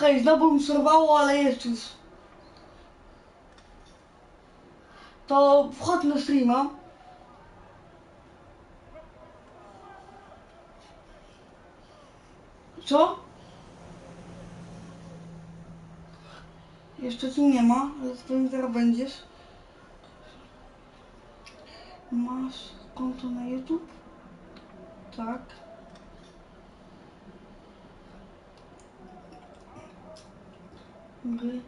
Okej, znowu mi przerwało, ale jest już. To wchodź na streama. Co? Jeszcze tu nie ma, ale pewnie zaraz będziesz. Masz konto na YouTube? Tak. Gry.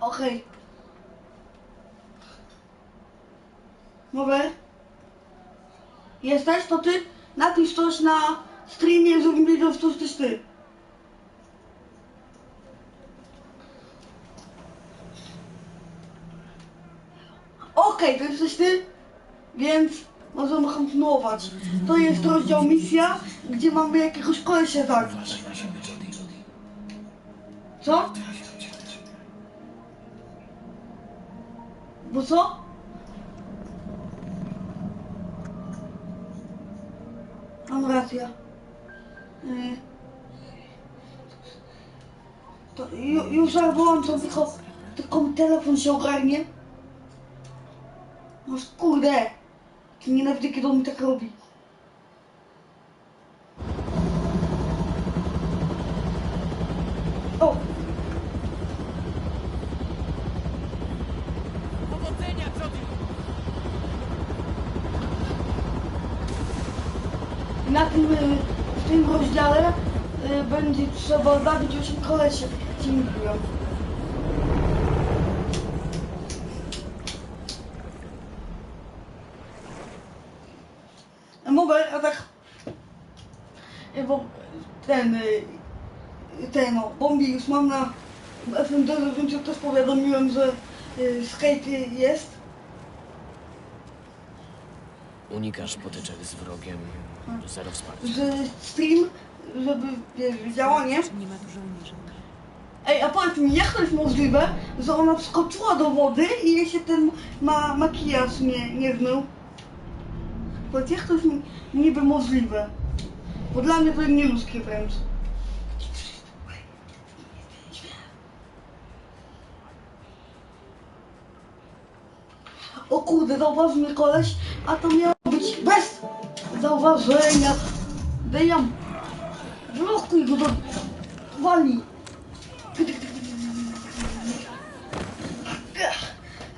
Okej. Mower? Jesteś? To ty? Napisz coś na streamie, że to jesteś ty. Okej, to jesteś ty, więc możemy kontynuować. To jest rozdział misja, gdzie mamy jakiegoś kolesia zabić. Co? Bo co? Mam rację. Yy. To ju, już jak wyłączam, tylko, tylko telefon się ogarnie. No kurde. Nienawidzę, kiedy on mi tak robi. Y, będzie trzeba zabić 8 kolesie, jak ci mówiłem. Mober, a tak... y, Bo ten... y, Ten, no, bombi już mam na FMD, więc też powiadomiłem, że y, skate jest. Unikasz potyczek z wrogiem. Zero wsparcia. że stream, żeby wiesz, działa, nie? Nie ma dużo. Ej, a powiedz mi, jak to jest możliwe, że ona wskoczyła do wody i jej się ten ma makijaż nie, nie zmył? Powiedz, jak to jest ni- niby możliwe? Bo dla mnie to jest nieludzkie wręcz. O kurde, zauważył mnie koleś, a to miało być bez zauważenia. Dejam, blokuj go do... Wali.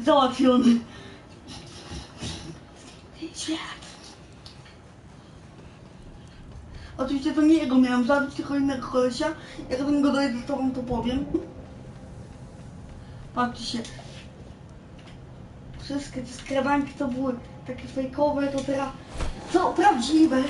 Załatwiony. Świat. Oczywiście to nie jego miałem zabić, tylko innego kolesia. Jak do niego dojdę, to wam to powiem. Patrzcie. Wszystkie te skrawanki to były takie fejkowe, to teraz są prawdziwe.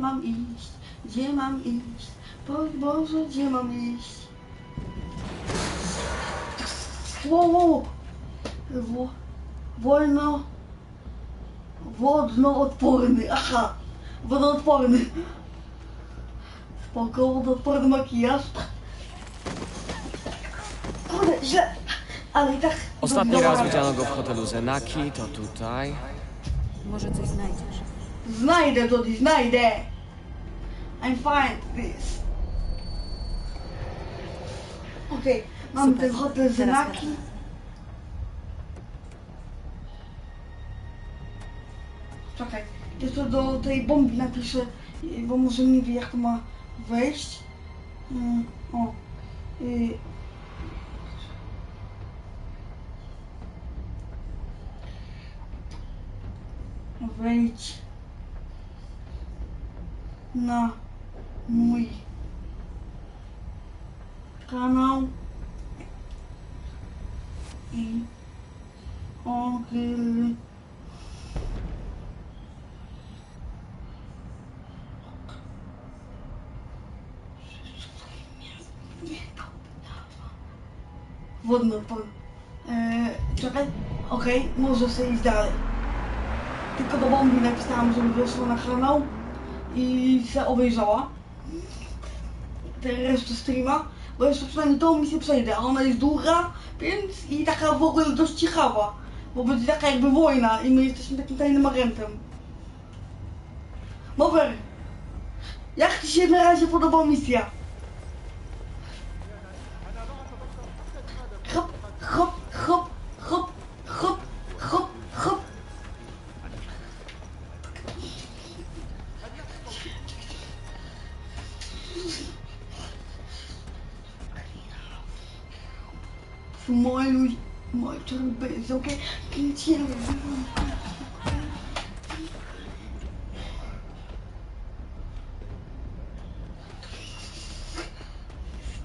Mam iść? Gdzie mam iść? Boże, Boże, gdzie mam iść? Wow, wow. Wo, wolno. Wodnoodporny, aha. Wodoodporny. Spoko, wodoodporny makijaż. Kurde, źle. Ale i tak... Ostatni Dobra. raz widziano go w hotelu Zenaki, to tutaj. Może coś znajdziesz. Znajdę to, znajdę. I'm fine with this. Okej, mamy Super. ten hotel Teraz Zenaki. wracam. Czekaj, jeszcze do tej bomby napiszę, y, bo może nie wie jak to ma wejść. Mm, o. y, Wejdź na mój kanał i ogry wodny pol. Eee, czekaj, okej, może sobie iść dalej. Tylko do bomby napisałam, żeby weszła na kanał i se obejrzała. Te resztę streama, bo jeszcze przynajmniej tą misję przejdę, a ona jest długa, więc i taka w ogóle dość ciekawa, bo będzie taka jakby wojna i my jesteśmy takim tajnym agentem. Mover, jak Ci się na razie podoba misja? Bezig, oké? Kindje.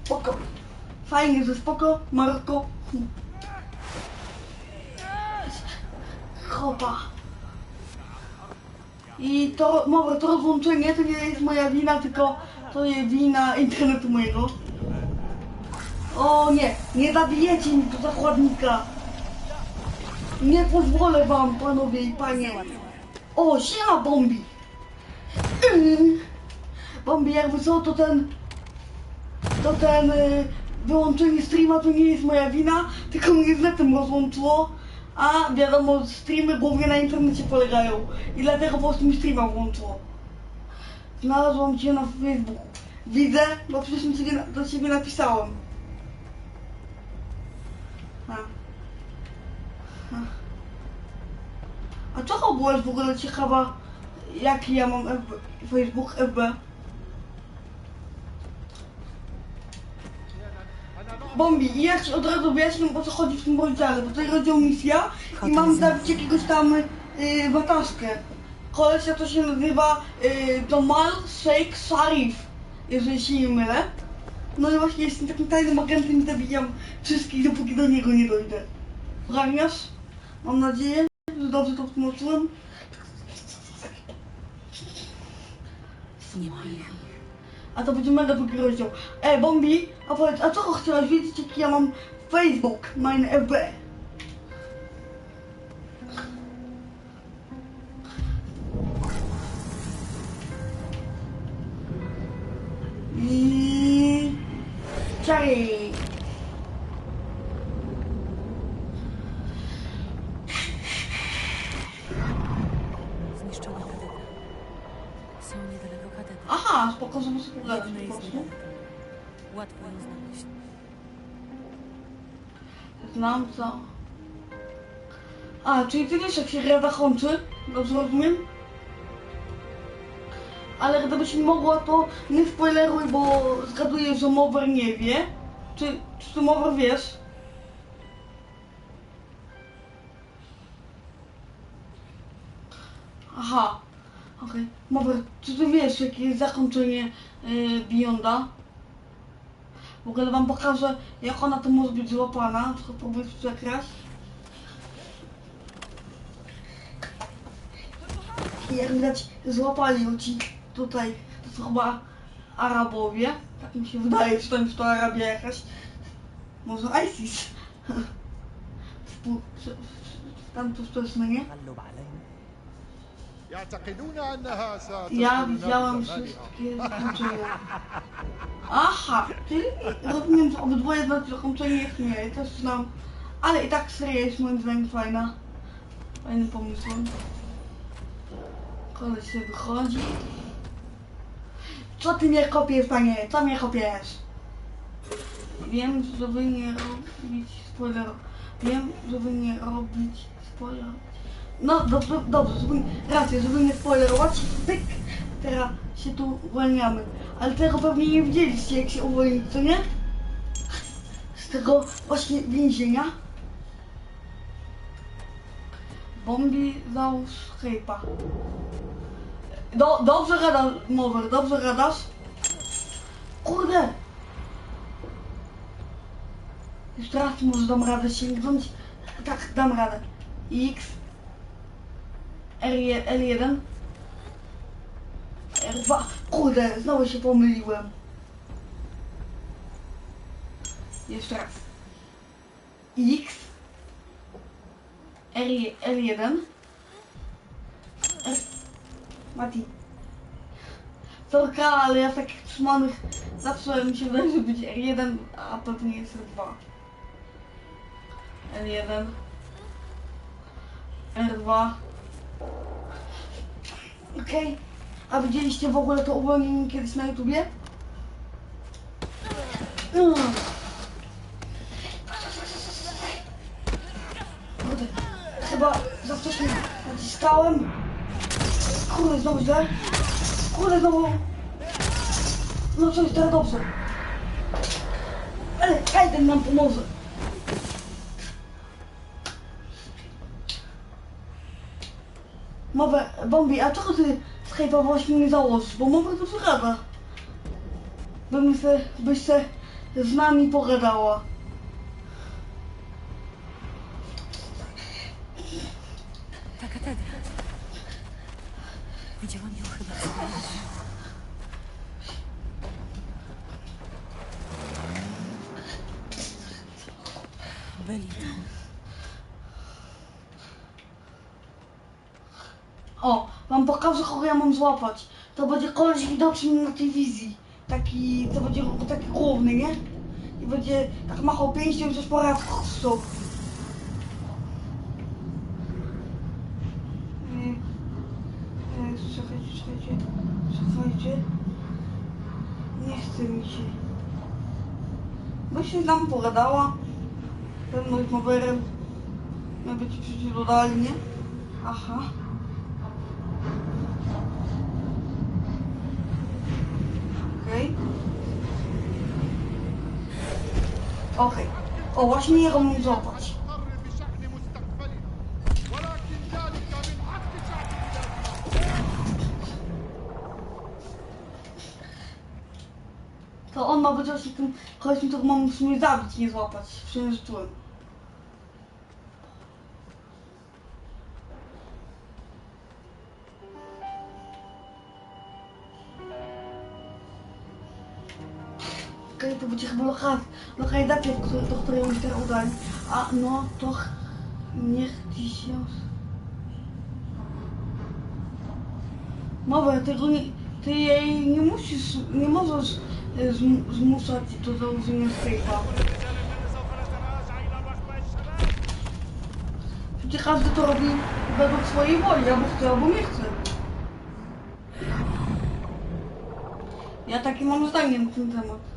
Spoko. Fajnie, że spoko, Marko. Chopa. I to, może to rozłączenie to nie jest moja wina, tylko to jest wina internetu mojego. O nie, nie zabijecie mi tu zakładnika. Nie pozwolę wam, panowie i panie. O, siema Bombi. Yy. Bombi, jakby co, to ten... To ten... y, Wyłączenie streama to nie jest moja wina, tylko mnie z netem rozłączyło. A wiadomo, streamy głównie na internecie polegają. I dlatego po prostu mi streama włączyło. Znalazłam cię na Facebooku. Widzę, bo przecież do ciebie napisałem. A czego byłaś w ogóle ciekawa, jaki ja mam FB, Facebook FB? Bombi, i ja ci od razu wyjaśnię, o co chodzi w tym rozdziale, bo tutaj rozdział misja i mam zabić jakiegoś tam yy, wataszkę. Kolesia to się nazywa yy, Domal Sheikh Sharif, jeżeli się nie mylę. No i właśnie jestem takim tajnym agentem i zabijam wszystkich, dopóki do niego nie dojdę. Ogarniasz? Mam nadzieję, dobrze to tłumaczyłem. Nie. A to będzie mega długi rozdział. E, Bombi, a powiedz, a co chciałaś wiedzieć, jaki ja mam Facebook, mein FB? Aha, spoko, żeby sobie pogadać po prostu. Łatwo ją znaleźć. Znam co. A, czyli ty wiesz jak się rada kończy? Dobrze rozumiem? Ale gdybyś mogła to nie spoileruj, bo zgaduję, że Mover nie wie. Czy, czy ty Mover wiesz? Aha, okej. Mover, czy ty wiesz, jakie jest zakończenie yy, Beyonda? W ogóle wam pokażę, jak ona to może być złapana, tylko próbuję przekraść. Jak widać, złapali ją ci tutaj, to są chyba Arabowie. Tak mi się wydaje, czy tam to Arabia jakaś. Może ISIS. Tam to społeczne, nie? Ja widziałam wszystkie zakończenia. Aha, czyli rozumiem, że obydwoje znaczy zakończenie istnieje, też znam. Ale i tak seria jest moim zdaniem fajna. Fajnym pomysłem. Koleś się wychodzi. Co ty mnie kopiesz, panie? Co mnie kopiesz? Wiem, żeby nie robić spoiler. Wiem, żeby nie robić spoiler. No dobrze, dobrze, żeby, rację, żeby nie spoilerować. Pyk! Teraz się tu uwalniamy. Ale tego pewnie nie widzieliście, jak się uwolnić, co nie? Z tego właśnie więzienia. Bombi załóż hejpa. Do, dobrze gadasz, Mower, dobrze gadasz. Kurde! Jeszcze raz może dam radę sięgnąć. Tak, dam radę. X. R1, L1. R2. Kurde, znowu się pomyliłem. Jeszcze raz. X R, R1 R... Mati Sorka, ale ja takich trzymanych zawsze mi się wydaje, że być R1, a pewnie jest R2 R1 R2 Okej, a widzieliście w ogóle to uwolnienie kiedyś na YouTubie? Kurde, chyba za wcześnie naciskałem. Kurde, znowu źle. Kurde, znowu. No coś, teraz dobrze. Ale Kaiden nam pomoże. Mowę, Bombi, a czego ty właśnie nie założysz? Bo mowę to przygada. Bym se, byś se z nami pogadała. Ta katedra. Widziałam ją chyba. Byli tu. O, wam pokażę, kogo ja mam złapać. To będzie koleś widoczny na tej wizji. Taki, to będzie taki główny, nie? I będzie tak machał pięścią i coś po stop. Czekajcie, czekajcie, czekajcie. Nie chce mi się. Bo się nam pogadała. Pewno z mowerem. My być przecież dodali, nie? Aha. Okej. Okej. O, właśnie jego mógł złapać. To on ma być właśnie tym koleśem, którego mam w sumie zabić, nie złapać. Przyjemnie życzyłem. To będzie chyba loka- lokalizacja, do której już teraz udali. A no to ch- niech ci się... Mowę, tego nie, ty jej nie musisz, nie możesz zm, zmuszać do założenia Skype'a. Przecież każdy to robi według swojej woli, albo chce, albo nie chce. Ja takie mam zdanie na ten temat.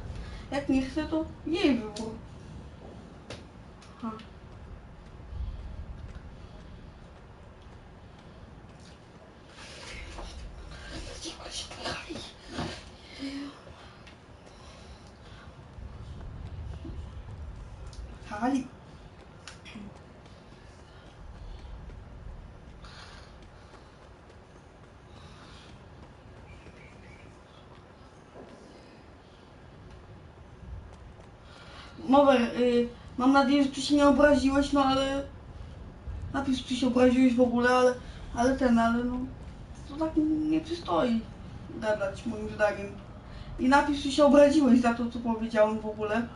Jak nie chce, to jej wybór. Mower, y, mam nadzieję, że ty się nie obraziłeś, no ale... Napisz, czy się obraziłeś w ogóle, ale... Ale ten, ale no... To tak nie przystoi gadać, moim zdaniem. I napisz, czy się obraziłeś za to, co powiedziałem w ogóle.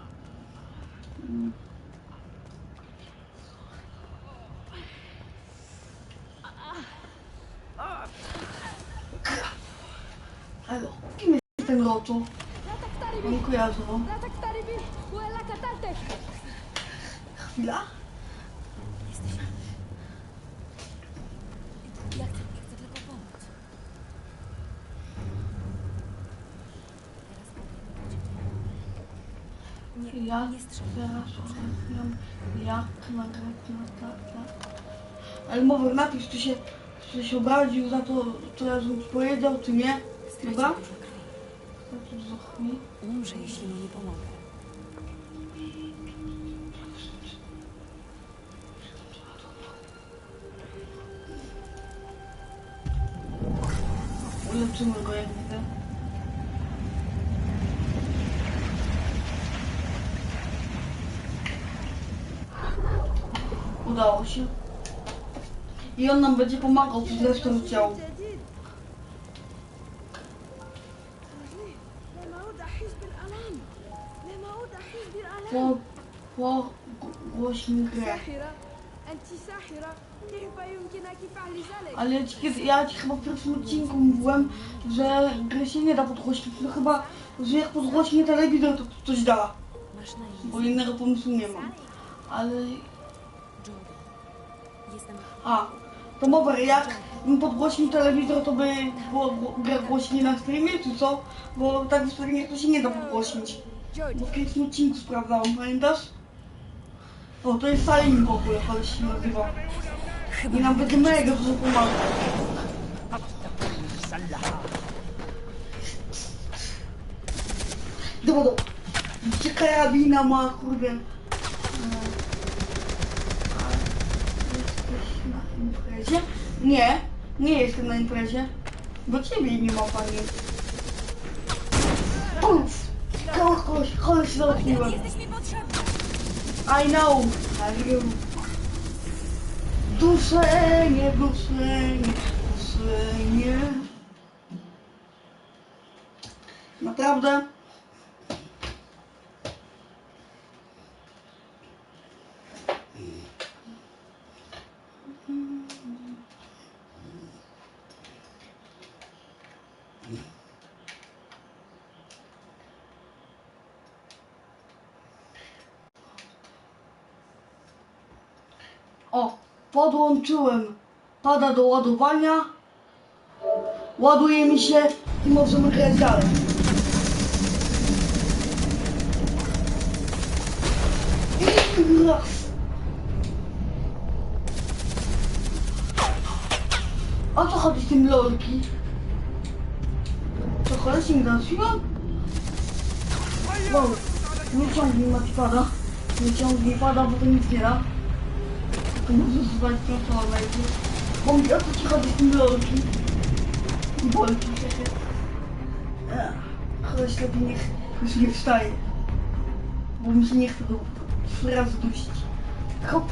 Halo, kim jest ten Roczo? On kojarzy, no. Chwila. Jesteś... Ja chcę, ja chcę tylko pomóc. Teraz powiem, co Nie, Ja nie powiem, jak nagrać na tak, Ale mówię, napisz, czy się, czy się obraził za to, co ja bym powiedział, czy nie. Chwilę. Umrze, jeśli mu nie pomogę. I on nam będzie pomagał zresztą chciał. Po, po głośni grę. Ale ja ci, ja ci chyba w pierwszym odcinku mówiłem, że gry się nie da podgłośnić. No chyba, że jak podgłośnię telewizor, to coś da. Bo innego pomysłu nie mam. Ale... A, to mower, jak bym podgłośnił telewizor, to by było gra głośniej na streamie, czy co? Bo tak w streamie to się nie da podgłośnić. Bo w pierwszym odcinku sprawdzałam, pamiętasz? O, to jest Salim w ogóle, ale się nazywa. I nam będzie mega dużo pomaga. Dobra, dobra. Gdzie karabina ma, kurde? Jesteś na imprezie? Nie, nie jestem na imprezie. Do ciebie nie ma pani. Puf! Jesteś mi potrzebny! I know. I know. Duszenie, duszenie, duszenie. Naprawdę? O, podłączyłem pada do ładowania. Ładuje mi się i możemy grać dalej. I. O co chodzi z tym lolki? Co chodzi z tym załatwiłam? Wow, nie ciągnij Matipada. Nie ciągnij pada, bo to nic nie da. Najpierw. Bo mi o co ci chodzi z tym lolki? Bolki. Ech, Chodź lepiej niech już nie wstaje. Bo mi się nie chce do raz dusić. Hop.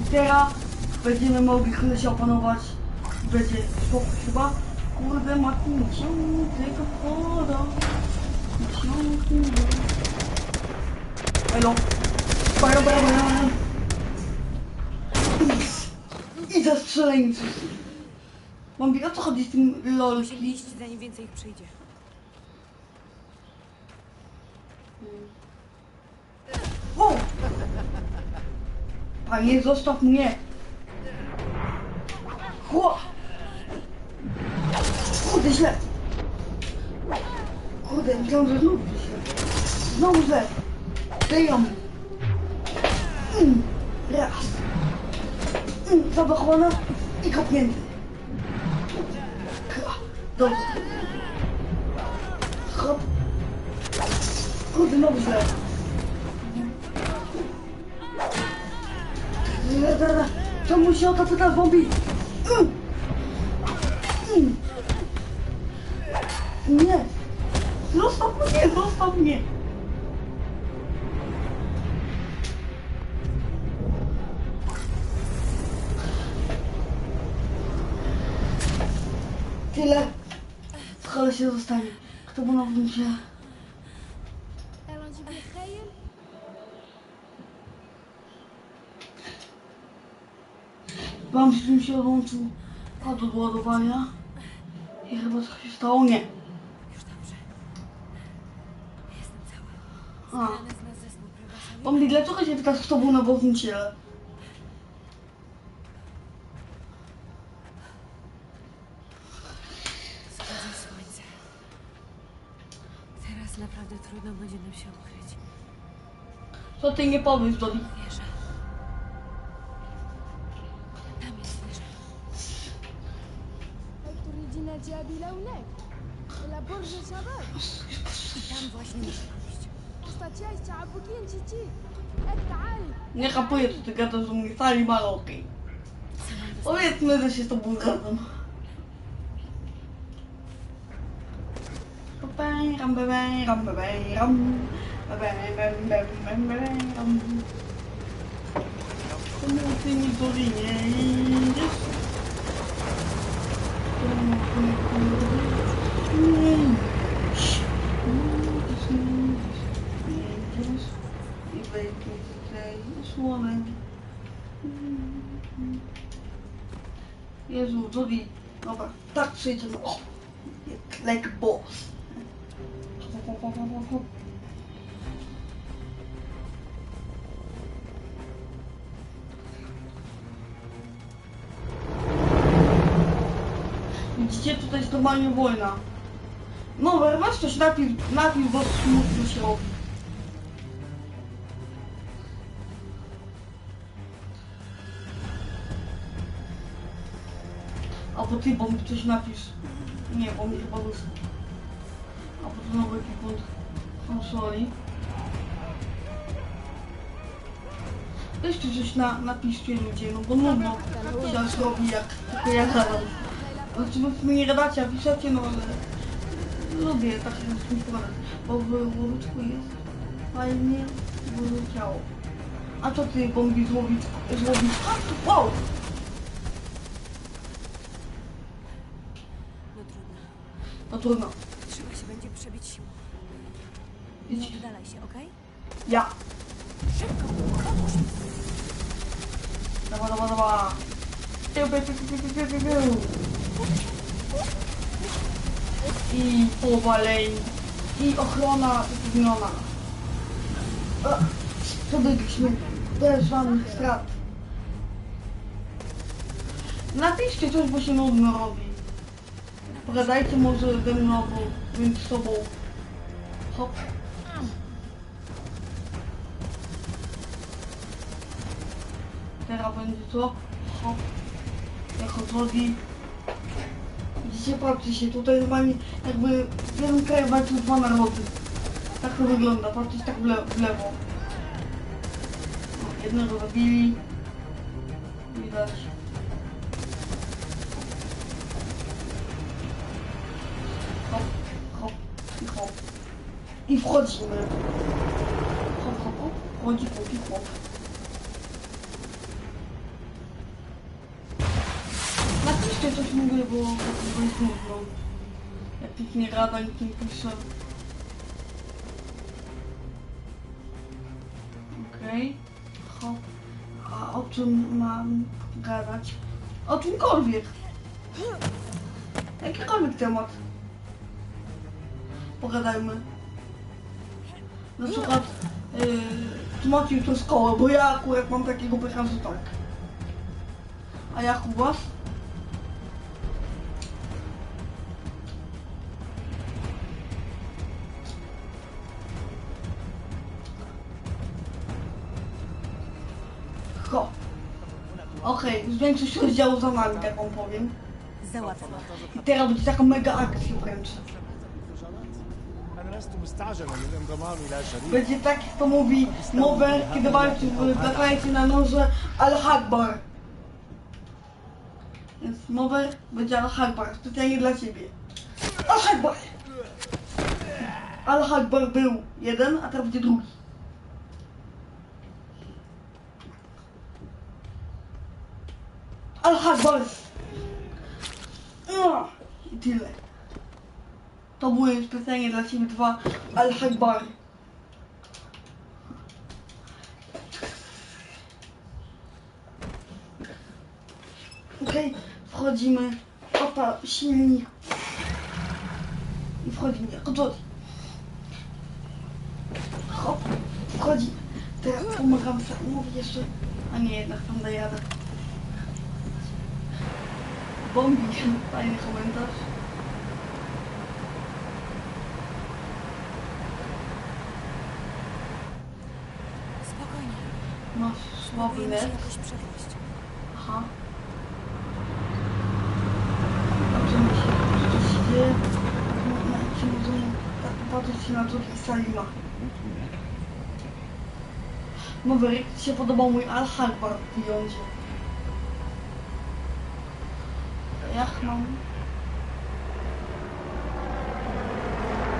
I teraz będziemy mogli się opanować. Będzie spokój chyba. Kurde, nie ciągnij tego woda. Ciągnij go. Elo. Bara, bara, bara. I zastrzeleni. Mam o co chodzi z tym Musimy lolki? iść, zanim więcej ich przyjdzie. O! Panie, zostaw mnie! Chło! Kurde, źle! Kurde, myślałem, że znów źle. Znowu źle! Dają! Raz! Zablokowana i kopnięty. Dobrze. Hop. Kurde, znowu źle. Czemu się o to pyta zombie? Nie. Zostaw mnie, zostaw mnie. się zostanie. Kto był na buncie? Wam się, mi się odłączył kod od ładowania. I chyba coś się stało? Nie. Już dobrze. Jestem cała. A. Pan Bigla, czego się pytasz, kto był na bownicie? ty nie powiesz do nich. Nie kapuję, co ty gadasz, że mój sali ma. Powiedzmy, że się z tobą zgadzam. Ram, ram, ram. Sorry, maar mijn tak zit erop. Je kleine bos. Normalnie wojna. No, weź coś napisz, napisz, bo smutno się robi. Albo ty, bo mi coś napisz. Nie, bo mi chyba wysłał. Albo to nowy ekipund konsoli. Jeszcze coś na, napiszcie ludzie, no bo nudno się aż robi jak tylko ja gadam. Znaczy wy mnie gadacie, a piszecie, no ale lubię tak się z pogadać. Bo w łowyczku jest fajnie ciało. A co ty bombi złowić, złowić? Wow! No trudno. No trudno. Trzeba się będzie przebić siłą. Nie oddalaj się, okej? Ja. Szybko! Pomóż mi! Dawa, dawa, dawa. Piu, piu, piu, piu, piu, piu, piu. I powaleń. I ochrona zapewniona. A, Przebyliśmy bez żadnych strat. Napiszcie coś, bo się nudno robi. Pogadajcie może ze mną albo między sobą. Hop. Teraz będzie co? Hop. Jako drogi. Widzicie, patrzcie się, tutaj normalnie jakby w jednym kraju walczą dwa narody. Tak to wygląda, patrzcie tak w, le w lewo. O, jednego zabili. Widać. Hop, hop i hop. I wchodzimy. Hop, hop, hop. Wchodzi, wchodzi, hop. Napiszcie coś mówię, bo bo jest nudno. Jak nikt nie gada, nikt nie pisze. Okej. Hop. A o czym mam gadać? O czymkolwiek. Jakikolwiek temat. Pogadajmy. Na przykład yy, tłumaczył to szkołę, bo ja akurat mam takiego pecha, że tak. A jak u was? Okej, okay, większość rozdziałów za nami, tak wam powiem. I teraz będzie taka mega akcja wręcz. Będzie taki, kto mówi mowę, kiedy walczy, na noże Al-Hakbar. Więc mowę będzie Al-Hakbar, specjalnie dla ciebie. Al-Hakbar! Al-Hakbar był jeden, a teraz będzie drugi. I tyle. To były specjalnie dla ciebie dwa Al-Hakbary. Okej, wchodzimy. Opa, silnik. I wchodzimy Jody. Hop, wchodzimy. Teraz pomagam Samowi jeszcze. A nie, jednak tam dojadę. Bombi, fajny komentarz. Spokojnie. Masz słaby przekraść. Aha. Dobrze mi się że to się dzieje. No, no, czy możemy tak popatrzeć się na drugi Salima. Jak ci się podobał mój Al-Hakbar w ja man.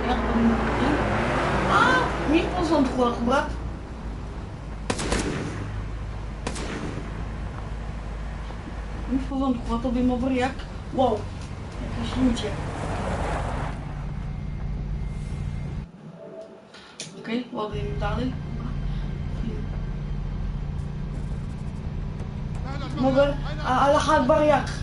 ja man. Ah, niet pas aan het gebracht. Niet pas aan het worden, op die maverick. Wow, dat is nieuwtje. Oké, wat doen we dadelijk? مضر على حال بريق